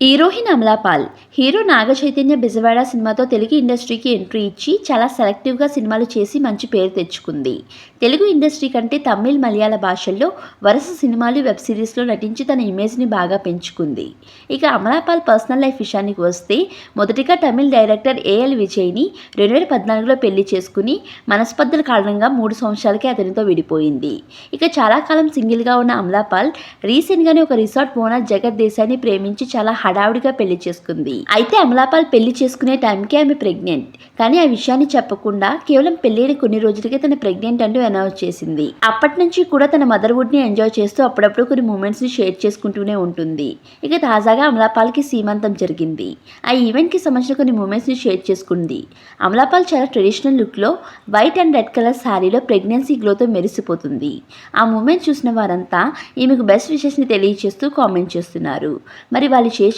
Heroine Amala Paul hero Naga Chaitanya Bejawada సినిమాతో తెలుగు ఇండస్ట్రీకి entry ఇచ్చి చాలా సెలెక్టివ్గా సినిమాలు చేసి మంచి పేరు తెచ్చుకుంది. తెలుగు ఇండస్ట్రీ కంటే తమిళ్ మలయాళ భాషల్లో వరుస సినిమాలు వెబ్ సిరీస్లో నటించి తన ఇమేజ్ని బాగా పెంచుకుంది. ఇక అమలాపాల్ పర్సనల్ లైఫ్ విషయానికి వస్తే మొదటిగా తమిళ్ డైరెక్టర్ ఏఎల్ విజయ్ని రెండు వేల పద్నాలుగులో పెళ్ళి చేసుకుని మనస్పర్ధల కారణంగా మూడు సంవత్సరాలకే అతనితో విడిపోయింది. ఇక చాలా కాలం సింగిల్గా ఉన్న అమలాపాల్ రీసెంట్గానే ఒక రిసార్ట్ ఓనర్ జగత్ దేశాన్ని ప్రేమించి చాలా హడావుడిగా పెళ్ళి చేసుకుంది. అయితే అమలాపాల్ పెళ్ళి చేసుకునే టైంకి ఆమె ప్రెగ్నెంట్. కానీ ఆ విషయాన్ని చెప్పకుండా కేవలం పెళ్ళిని కొన్ని రోజులకే తన ప్రెగ్నెంట్ అంటూ అనౌన్స్ చేసింది. అప్పటి నుంచి కూడా తన మదర్హుడ్ని ఎంజాయ్ చేస్తూ అప్పుడప్పుడు కొన్ని మూమెంట్స్ని షేర్ చేసుకుంటూనే ఉంటుంది. ఇక తాజాగా అమలాపాల్కి సీమంతం జరిగింది. ఆ ఈవెంట్కి సంబంధించిన కొన్ని మూమెంట్స్ని షేర్ చేసుకుంది. అమలాపాల్ చాలా ట్రెడిషనల్ లుక్లో వైట్ అండ్ రెడ్ కలర్ శారీలో ప్రెగ్నెన్సీ గ్లోతో మెరిసిపోతుంది. ఆ మూమెంట్ చూసిన వారంతా ఈమెకు బెస్ట్ విషెస్ని తెలియజేస్తూ కామెంట్ చేస్తున్నారు. మరి వాళ్ళు షేర్